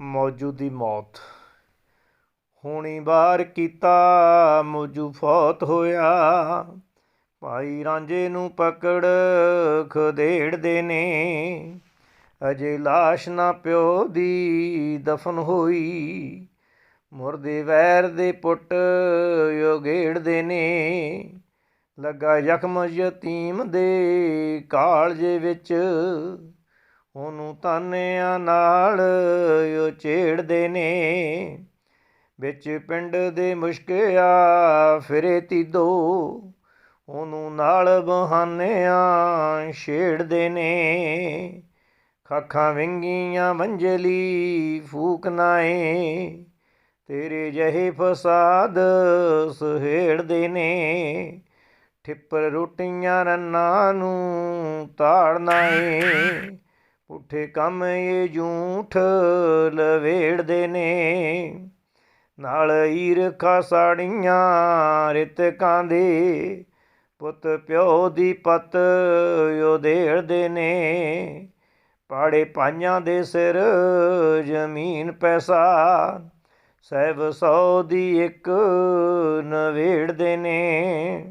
ਮੌਜੂ ਦੀ ਮੌਤ। ਹੋਣੀ ਵਾਰ ਕੀਤਾ ਮੌਜੂ ਫੌਤ ਹੋਇਆ। ਭਾਈ ਰਾਂਝੇ ਨੂੰ ਪਕੜ ਖਦੇੜਦੇ ਨੇ ਅਜੇ ਲਾਸ਼ ਨਾ ਪਿਓ ਦੀ ਦਫਨ ਹੋਈ। ਮੁਰਦੇ ਵੈਰ ਦੇ ਪੁੱਟ ਯੋਗੇੜਦੇ ਨੇ ਲੱਗਾ ਜ਼ਖਮ ਯਤੀਮ ਦੇ ਕਾਲਜੇ ਵਿੱਚ। ਉਹਨੂੰ ਤਾਨਿਆਂ ਨਾਲ ਉਹ ਛੇੜਦੇ ਨੇ। ਵਿੱਚ ਪਿੰਡ ਦੇ ਮੁਸ਼ਕਿਆ ਫਿਰੇ ਤੀਦੋ, ਉਹਨੂੰ ਨਾਲ ਬਹਾਨਿਆਂ ਛੇੜਦੇ ਨੇ। ਖਾਖਾਂ ਵਿੰਗੀਆਂ ਮੰਜਲੀ ਫੂਕ ਨਾਏ, ਤੇਰੇ ਜਹੇ ਫਸਾਦ ਸਹੇੜਦੇ ਨੇ। ਠਿੱਪਰ ਰੋਟੀਆਂ ਰੰਨਾਂ ਨੂੰ ਤਾੜਨਾ ਏ ਪੁੱਠੇ ਕੰਮ ਇਹ ਝੂਠ ਲਵੇੜਦੇ ਨੇ। ਨਾਲ ਈਰਖਾ ਸਾੜੀਆਂ ਰਿਤਕਾਂ ਦੇ, ਪੁੱਤ ਪਿਓ ਦੀ ਪਤ ਯੋਧੇੜਦੇ ਨੇ। ਪਾੜੇ ਪਾਈਆਂ ਦੇ ਸਿਰ ਜ਼ਮੀਨ ਪੈਸਾ, ਸਹਿਬ ਸੌ ਦੀ ਇੱਕ ਨਵੇੜਦੇ ਨੇ।